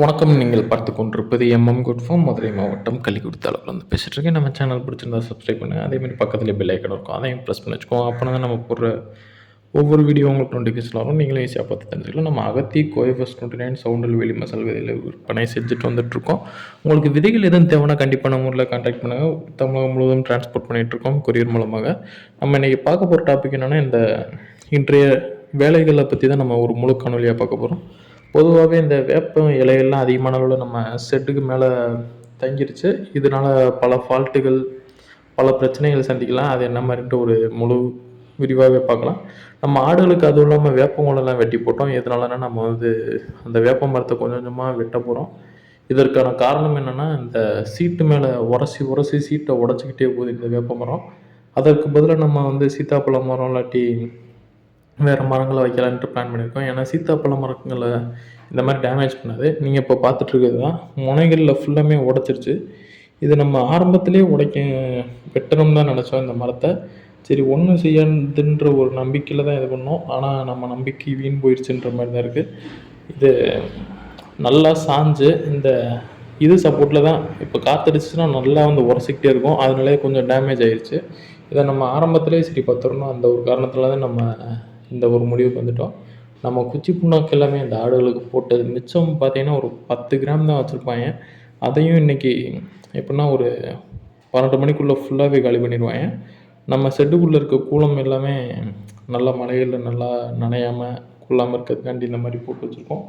வணக்கம் நீங்கள் பார்த்து கொண்டிருப்பது எம்எம் குட் ஃபார்ம் மதுரை மாவட்டம் கள்ளிக்குடி வந்து பேசிகிட்டு இருக்கேன். நம்ம சேனல் பிடிச்சிருந்தா சப்ஸ்கிரைப் பண்ணுங்கள் அதேமாதிரி பக்கத்தில் பெல் ஐக்கன் இருக்கும். அதையும் ப்ரெஸ் பண்ணி வச்சுக்கோங்க. அப்போ தான் நம்ம போடுற ஒவ்வொரு வீடியோ உங்களுக்கு நோட்டிஃபிகேஷன் வரும். நீங்களும் ஈஸியாக பார்த்து தெரிஞ்சுக்கலாம். நம்ம அகத்தி கோயபஸ் டுவெண்ட்டி நைன் சவுண்டல் வெளி மசால் விதையில் விற்பனை செஞ்சுட்டு வந்துட்டுருக்கோம். உங்களுக்கு விதைகள் எதுவும் தேவைன்னா கண்டிப்பாக நம்ம ஊரில் கான்டாக்ட் பண்ணுங்கள் தமிழகம் முழுவதும் டிரான்ஸ்போர்ட் பண்ணிகிட்ருக்கோம் கொரியர் மூலமாக. நம்ம இன்றைக்கி பார்க்க போகிற டாபிக் என்னென்னா இந்த இன்றைய வேலைகளை பற்றி தான் நம்ம ஒரு முழு காணொலியாக பார்க்க போகிறோம் பொதுவாகவே இந்த வேப்பம் இலையெல்லாம் அதிகமான அளவில் நம்ம செட்டுக்கு மேலே தங்கிருச்சு. இதனால் பல ஃபால்ட்டுகள் பல பிரச்சனைகள் சந்திக்கலாம். அது என்ன மாதிரின்ட்டு ஒரு முழு விரிவாகவே பார்க்கலாம். நம்ம ஆடுகளுக்கு அதுவும் இல்லாமல் வேப்பங்குளம்லாம் வெட்டி போட்டோம். எதனாலனா நம்ம வந்து அந்த வேப்ப மரத்தை கொஞ்சம் கொஞ்சமாக வெட்ட போகிறோம் இதற்கான காரணம் என்னென்னா இந்த சீட்டு மேலே உரசி உரசி சீட்டை உடச்சிக்கிட்டே போகுது இந்த வேப்ப மரம். அதற்கு பதிலாக நம்ம வந்து சீத்தாப்பழ மரம் இல்லாட்டி வேறு மரங்களை வைக்கலான்ட்டு பிளான் பண்ணியிருக்கோம். ஏன்னா சீத்தாப்பழ மரங்களை இந்த மாதிரி டேமேஜ் பண்ணாது. நீங்கள் இப்போ பார்த்துட்ருக்கிறது? தான் முனைகளில் ஃபுல்லாமே உடச்சிருச்சு. இது நம்ம ஆரம்பத்திலே உடைக்க வெட்டணும் தான் நினச்சோம் இந்த மரத்தை. சரி ஒன்றும் செய்யாதுன்ற ஒரு நம்பிக்கையில் தான் இது பண்ணோம். ஆனால் நம்ம நம்பிக்கை வீண் போயிடுச்சுன்ற மாதிரி தான் இருக்குது இது நல்லா சாஞ்சு இந்த இது சப்போர்ட்டில் தான் இப்போ காத்தடிச்சுன்னா நல்லா வந்து உரசிக்கிட்டே இருக்கும். அதனாலே கொஞ்சம் டேமேஜ் ஆயிடுச்சு இதை நம்ம ஆரம்பத்திலே சரி பார்த்துடணும். அந்த ஒரு காரணத்தில் தான் நம்ம இந்த ஒரு முடிவுக்கு வந்துட்டோம். நம்ம குச்சி புண்ணாக்கு எல்லாமே இந்த ஆடுகளுக்கு போட்டது மிச்சம் பார்த்தீங்கன்னா ஒரு பத்து கிராம் தான் வச்சுருப்பாங்க. அதையும் இன்றைக்கி எப்படின்னா ஒரு பன்னெண்டு மணிக்குள்ளே ஃபுல்லாகவே காலி பண்ணிடுவாங்க. நம்ம செட்டுக்குள்ளே இருக்க கூலம் எல்லாமே நல்லா மலைகளில் நல்லா நனையாமல் கொள்ளாமல் இருக்கிறதுக்காண்டி இந்த மாதிரி போட்டு வச்சுருக்கோம்.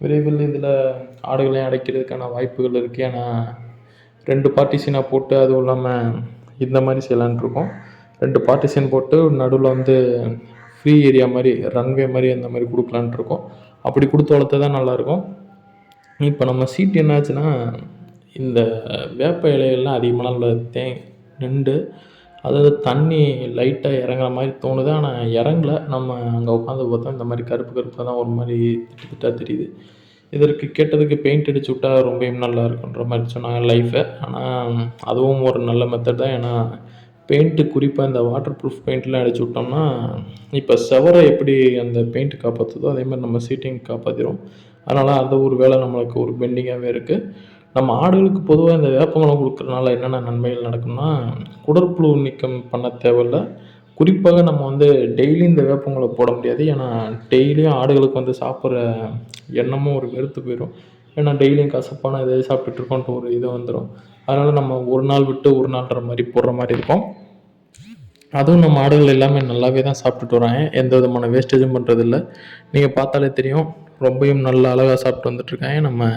விரைவில் இதில் ஆடுகளையும் அடைக்கிறதுக்கான வாய்ப்புகள் இருக்குது ஏன்னா ரெண்டு பார்ட்டிஷனாக போட்டு அதுவும் இல்லாமல் இந்த மாதிரி செய்யலான்ட்ருக்கோம் ரெண்டு பார்ட்டிஷன் போட்டு நடுவில் வந்து ஃப்ரீ ஏரியா மாதிரி ரன்வே மாதிரி அந்த மாதிரி கொடுக்கலான்ட்டு இருக்கோம். அப்படி கொடுத்து வளர்த்தா தான் நல்லாயிருக்கும். இப்போ நம்ம சீட் என்னாச்சுன்னா இந்த வேப்ப இலைகள்லாம் அதிகமாக நல்ல தே நின்று அதாவது தண்ணி லைட்டாக இறங்குற மாதிரி தோணுது. ஆனால் இறங்கல. நம்ம அங்கே உட்காந்து பார்த்தா இந்த மாதிரி கருப்பு கருப்பாக தான் ஒரு மாதிரி திட்டு திட்டாக தெரியுது. இதற்கு கேட்டதுக்கு பெயிண்ட் அடிச்சு விட்டா ரொம்பவும் நல்லா இருக்குன்ற மாதிரி சொன்னாங்க லைஃபை ஆனால் அதுவும் ஒரு நல்ல மெத்தட் தான். ஏன்னா பெயிண்ட்டு குறிப்பாக இந்த வாட்டர் ப்ரூஃப் பெயிண்ட்லாம் அடிச்சு விட்டோம்னா இப்போ செவரை எப்படி அந்த பெயிண்ட் காப்பாற்றுதோ அதே மாதிரி நம்ம சீட்டிங் காப்பாற்றிடும் அதனால் அந்த ஒரு வேலை நம்மளுக்கு ஒரு பெண்டிங்காகவே இருக்குது நம்ம ஆடுகளுக்கு பொதுவாக இந்த வேப்பமலம் கொடுக்குறதுனால என்னென்ன நன்மைகள் நடக்கும்னா குடற்புழு நீக்கம் பண்ண தேவையில்ல. குறிப்பாக நம்ம வந்து டெய்லி இந்த வேப்பங்களை போட முடியாது. ஏன்னா டெய்லியும் ஆடுகளுக்கு வந்து சாப்பிட்ற எண்ணமும் ஒரு வெறுத்து போயிடும் ஏன்னா டெய்லியும் கசப்பான இதை சாப்பிட்டுட்டு இருக்கோன்ட்டு ஒரு இது வந்துடும் அதனால் நம்ம ஒரு நாள் விட்டு ஒரு நாள்ன்ற மாதிரி போடுற மாதிரி இருக்கும். அதுவும் நம்ம ஆடுகள் எல்லாமே நல்லாவே தான் சாப்பிட்டுட்டு வராங்க. எந்த விதமான வேஸ்டேஜும் பண்ணுறதில்ல நீங்கள் பார்த்தாலே தெரியும் ரொம்பவும் நல்ல அழகாக சாப்பிட்டு வந்துட்டுருக்காங்க நம்ம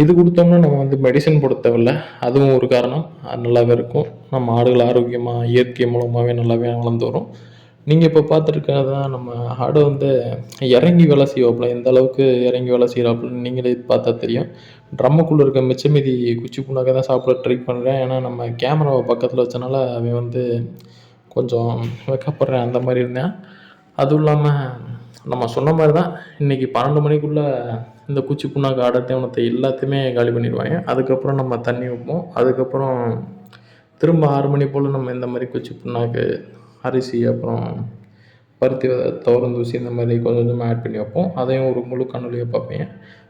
இது கொடுத்தோம்னா நம்ம வந்து மெடிசன் போட தேவையில்ல. அதுவும் ஒரு காரணம். அது நல்லாவே இருக்கும். நம்ம ஆடுகள் ஆரோக்கியமாக இயற்கை மூலமாகவே நல்லாவே வளர்ந்து வரும். நீங்கள் இப்போ பார்த்துருக்கிறது தான் நம்ம ஆடு வந்து இறங்கி வேலை செய்வாப்புல. எந்த அளவுக்கு இறங்கி வேலை செய்கிறாப்புலன்னு நீங்களே பார்த்தா தெரியும். ட்ரம்முக்குள்ளே இருக்க மிச்ச மீதி குச்சி புண்ணாக்க தான் சாப்பிட ட்ரை பண்ணுறேன் ஏன்னா நம்ம கேமராவை பக்கத்தில் வச்சனால அவன் வந்து கொஞ்சம் வெக்கப்படுறேன் அந்த மாதிரி இருந்தேன். அதுவும் இல்லாமல் நம்ம சொன்ன மாதிரி தான் இன்றைக்கி பன்னெண்டு மணிக்குள்ளே இந்த குச்சி புண்ணாக்கு ஆட தேவனத்தை எல்லாத்தையுமே காலி பண்ணிடுவாங்க. அதுக்கப்புறம் நம்ம தண்ணி வைப்போம். அதுக்கப்புறம் திரும்ப ஆறு மணி போல் நம்ம இந்த மாதிரி குச்சி புண்ணாக்கு அரிசி அப்புறம் பருத்தி தோரந்தூசி துவரந்தூசி இந்த மாதிரி கொஞ்சம் கொஞ்சமாக ஆட் பண்ணி வைப்போம். அதையும் ஒரு முழு காணொலியாக பார்ப்பேன்.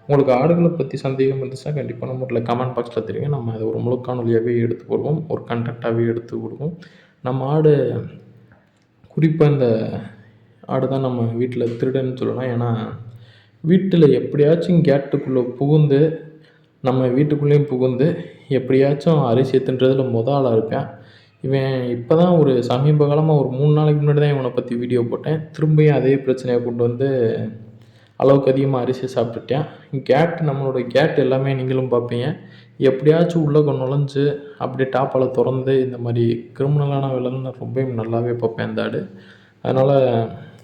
உங்களுக்கு ஆடுகளை பற்றி சந்தேகம் இருந்துச்சுன்னா கண்டிப்பாக நம்ம ஊரில் கமெண்ட் பாக்ஸில் தெரியுங்க நம்ம அதை ஒரு முழுக்காணொலியாகவே எடுத்து போடுவோம். ஒரு கண்டென்ட்டாகவே எடுத்து விடுவோம். நம்ம ஆடு குறிப்பாக இந்த ஆடு தான் நம்ம வீட்டில் திருடன்னு சொல்லலாம். ஏன்னா வீட்டில் எப்படியாச்சும் கேட்டுக்குள்ளே புகுந்து நம்ம வீட்டுக்குள்ளேயும் புகுந்து எப்படியாச்சும் அரிசி தின்றதில் முத ஆளாக இருப்பேன். இவன் இப்போ தான் ஒரு சமீப காலமாக ஒரு மூணு நாளைக்கு முன்னாடி தான் இவனை பற்றி வீடியோ போட்டேன். திரும்பியும் அதே பிரச்சனையை கொண்டு வந்து அளவுக்கு அதிகமாக அரிசி சாப்பிட்டுட்டேன். கேட் நம்மளோட கேட் எல்லாமே நீங்களும் பார்ப்பீங்க. எப்படியாச்சும் உள்ளே நுழைஞ்சு அப்படியே டாப்பால் திறந்து இந்த மாதிரி கிரிமினலான வேலைன்னு நான் ரொம்பவும் நல்லாவே பார்ப்பேன் இந்த ஆடு. அதனால்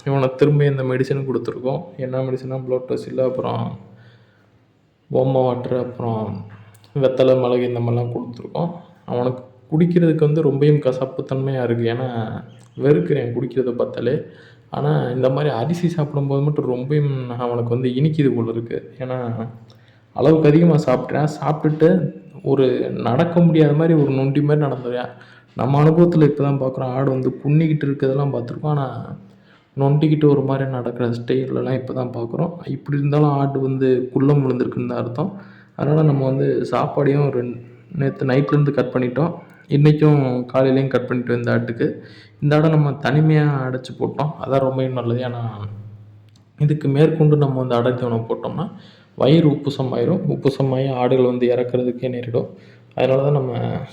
இவனை திரும்ப இந்த மெடிசன் கொடுத்துருக்கோம். என்ன மெடிசனாக ப்ளட் டெஸ்ட் இல்லை அப்புறம் பொம்மை வாட்டர் அப்புறம் வெத்தலை மிளகு இந்த மாதிரிலாம் கொடுத்துருக்கோம். அவனுக்கு குடிக்கிறதுக்கு வந்து ரொம்பவும் கசப்புத்தன்மையாக இருக்குது ஏன்னா வெறுக்கிறேன் குடிக்கிறத பார்த்தாலே. ஆனால் இந்த மாதிரி அரிசி சாப்பிடும்போது மட்டும் ரொம்பவும் அவனுக்கு வந்து இனிக்குது போல் இருக்குது ஏன்னா அளவுக்கு அதிகமாக சாப்பிட்றேன் சாப்பிட்டுட்டு ஒரு நடக்க முடியாத மாதிரி ஒரு நொண்டி மாதிரி நடந்துடுவேன் நம்ம அனுபவத்தில் இப்போ தான் பார்க்குறோம் ஆடு வந்து குன்னிக்கிட்டு இருக்கிறதெல்லாம் பார்த்துருக்கோம். ஆனால் நொண்டிக்கிட்டு ஒரு மாதிரி நடக்கிற ஸ்டைலெலாம் இப்போ தான் பார்க்குறோம் இப்படி இருந்தாலும் ஆடு வந்து குள்ளம் விழுந்திருக்குன்னு தான் அர்த்தம். அதனால் நம்ம வந்து சாப்பாடையும் ஒரு நேற்று நைட்லேருந்து கட் பண்ணிட்டோம். இன்றைக்கும் காலையிலையும் கட் பண்ணிட்டு இந்த ஆட்டுக்கு. இந்த ஆடை நம்ம தனிமையாக அடைச்சி போட்டோம். அதான் ரொம்பவும் நல்லது. ஏன்னா இதுக்கு மேற்கொண்டு நம்ம வந்து அடை உணவு போட்டோம்னா வயிறு உப்புசமாயிரும். உப்புசமாகி ஆடுகள் வந்து இறக்குறதுக்கே நேரிடும். அதனால தான் நம்ம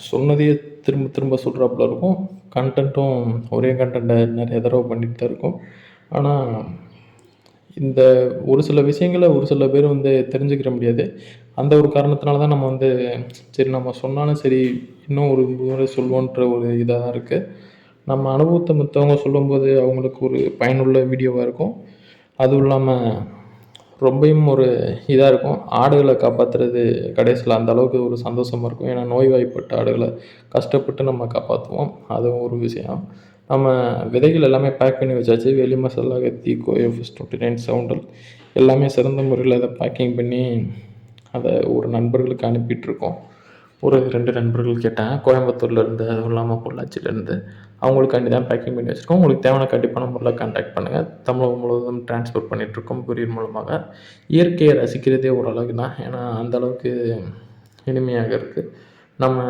சொன்னதையே திரும்ப திரும்ப சொல்கிறாப்புல இருக்கும். கண்டென்ட்டும் ஒரே கண்டென்ட்டை நிறைய தடவை பண்ணிட்டு தான் இருக்கும். ஆனால் இந்த ஒரு சில விஷயங்களை ஒரு சில பேர் வந்து தெரிஞ்சுக்கிற முடியாது. அந்த ஒரு காரணத்தினால தான் நம்ம வந்து சரி நம்ம சொன்னாலும் சரி இன்னும் ஒரு முறை சொல்வோன்ற ஒரு இதாக தான் இருக்குது நம்ம அனுபவத்தை மற்றவங்க சொல்லும்போது அவங்களுக்கு ஒரு பயனுள்ள வீடியோவாக இருக்கும். அதுவும் இல்லாமல் ரொம்பவும் ஒரு இதாக இருக்கும். ஆடுகளை காப்பாற்றுறது கடைசியில் அந்த அளவுக்கு ஒரு சந்தோஷமாக இருக்கும். ஏன்னா நோய்வாய்ப்பட்ட ஆடுகளை கஷ்டப்பட்டு நம்ம காப்பாற்றுவோம் அதுவும் ஒரு விஷயம். நம்ம விதைகள் எல்லாமே பேக் பண்ணி வச்சாச்சு. வெளி மசாலா கத்தி கோயோஃபிஸ் டுவெண்ட்டி நைன் சவுண்டல் எல்லாமே சிறந்த முறையில் அதை பேக்கிங் பண்ணி அதை ஒரு நண்பர்களுக்கு அனுப்பிட்டுருக்கோம். ஒரு ரெண்டு நண்பர்கள் கேட்டேன் கோயம்புத்தூர்லேருந்து அதுவும் இல்லாமல் பொள்ளாச்சியிலேருந்து அவங்களுக்காண்டி தான் பேக்கிங் பண்ணி வச்சுருக்கோம். உங்களுக்கு தேவையான கண்டிப்பான முறையில் கான்டாக்ட் பண்ணுங்கள் தமிழகம் முழுவதும் ட்ரான்ஸ்போர்ட் பண்ணிகிட்ருக்கோம் கொரியர் மூலமாக. இயற்கையை ரசிக்கிறதே ஓரளவுக்கு தான். ஏன்னா அந்தளவுக்கு இனிமையாக இருக்குது நம்ம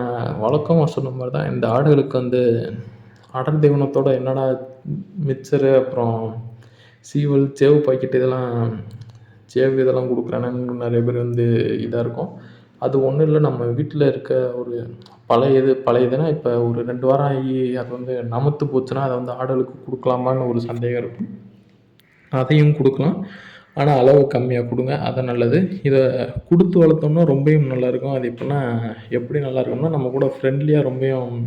வழக்கமாக சொன்ன மாதிரி தான் இந்த ஆடுகளுக்கு வந்து அடர் தீவனத்தோடு என்னடா மிக்சரு அப்புறம் சீவல் சேவு பாக்கெட் இதெல்லாம் சேவ் இதெல்லாம் கொடுக்குறானுன்னு நிறைய பேர் வந்து இதாக இருக்கும். அது ஒன்றும் இல்லை நம்ம வீட்டில் இருக்க ஒரு பழையது பழையதுன்னா இப்போ ஒரு ரெண்டு வாரம் ஆகி அது வந்து நமத்து போச்சுன்னா அதை வந்து ஆடலுக்கு கொடுக்கலாமான்னு ஒரு சந்தேகம் இருக்கும். அதையும் கொடுக்கலாம். ஆனால் அளவு கம்மியாக கொடுங்க. அது நல்லது. இதை கொடுத்து வளர்த்தோம்னா ரொம்பவும் நல்லாயிருக்கும் அது எப்படின்னா எப்படி நல்லாயிருக்கும்னா நம்ம கூட ஃப்ரெண்ட்லியாக ரொம்பவும்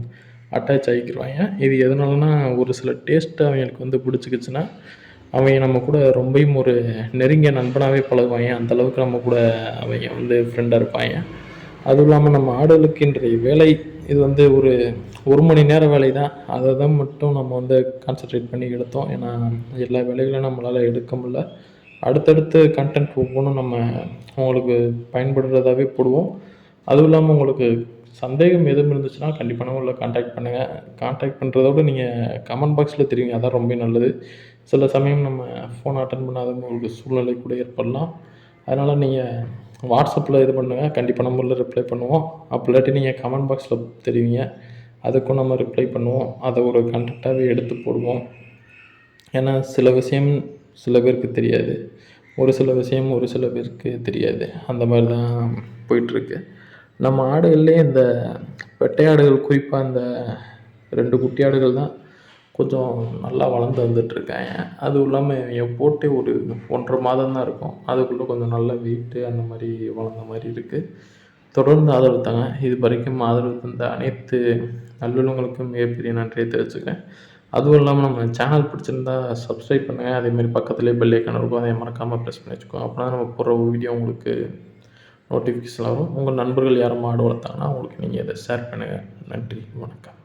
அட்டாச் ஆகிக்கிருவாங்க. இது எதனாலனா ஒரு சில டேஸ்ட்டு அவங்களுக்கு வந்து பிடிச்சிக்கிச்சுன்னா அவங்க நம்ம கூட ரொம்பையும் ஒரு நெருங்கிய நண்பனாகவே பழகுவாங்க. அந்தளவுக்கு நம்ம கூட அவங்க வந்து ஃப்ரெண்டாக இருப்பாங்க. அதுவும் இல்லாமல் நம்ம ஆடுகளுக்கு இன்றைய வேலை இது வந்து ஒரு ஒரு மணி நேர வேலை தான். அதை தான் மட்டும் நம்ம வந்து கான்சன்ட்ரேட் பண்ணி எடுத்தோம். ஏன்னா எல்லா வேலைகளையும் நம்மளால் எடுக்க முடில அடுத்தடுத்து கண்டென்ட் ஒவ்வொன்றும் நம்ம உங்களுக்கு பயன்படுறதாகவே போடுவோம். அதுவும் இல்லாமல் உங்களுக்கு சந்தேகம் எதுவும் இருந்துச்சுன்னா கண்டிப்பாக உங்களை காண்டாக்ட் பண்ணுங்கள் காண்டாக்ட் பண்ணுறதோட நீங்கள் கமெண்ட் பாக்ஸில் தெரியுங்க அதான் ரொம்ப நல்லது. சில சமயம் நம்ம ஃபோன் அட்டன் பண்ணாத ஒரு சூழ்நிலை கூட ஏற்படலாம். அதனால் நீங்கள் வாட்ஸ்அப்பில் இது பண்ணுங்கள் கண்டிப்பாக நம்மளில் ரிப்ளை பண்ணுவோம். அப்போ இல்லாட்டி நீங்கள் கமெண்ட் பாக்ஸில் தெரிவிங்க. அதுக்கும் நம்ம ரிப்ளை பண்ணுவோம். அதை ஒரு கண்டெக்டாகவே எடுத்து போடுவோம். ஏன்னா சில விஷயம் சில பேருக்கு தெரியாது. ஒரு சில விஷயம் ஒரு சில பேருக்கு தெரியாது. அந்த மாதிரி தான் போயிட்டுருக்கு. நம்ம ஆடுகள்லேயே இந்த வெட்டையாடுகள் ஆடுகள் குறிப்பாக இந்த ரெண்டு குட்டி ஆடுகள் தான் கொஞ்சம் நல்லா வளர்ந்து வந்துட்டுருக்காங்க அதுவும் இல்லாமல் என் போட்டே ஒரு ஒன்றரை மாதம் தான் இருக்கும். அதுக்குள்ளே கொஞ்சம் நல்ல வெயிட்டு அந்த மாதிரி வளர்ந்த மாதிரி இருக்குது தொடர்ந்து ஆதரவு தாங்க. இது வரைக்கும் ஆதரவு தந்த அனைத்து நல்லுள்ளவங்களுக்கும் மிகப்பெரிய நன்றியை தெரிவிச்சுக்கிறேன். அதுவும் இல்லாமல் நம்ம சேனல் பிடிச்சிருந்தா சப்ஸ்கிரைப் பண்ணுங்கள் அதேமாதிரி பக்கத்துலேயே பெல் ஐக்கான் இருக்கும். அதை மறக்காமல் ப்ரெஸ் பண்ணி வச்சுக்கோங்க. அப்படின்னா நம்ம போடுற வீடியோ உங்களுக்கு நோட்டிஃபிகேஷன் வரும். உங்கள் நண்பர்கள் யாரும் மாடு வளர்த்தாங்கன்னா அவங்களுக்கு நீங்கள் இதை ஷேர் பண்ணுங்கள் நன்றி. வணக்கம்.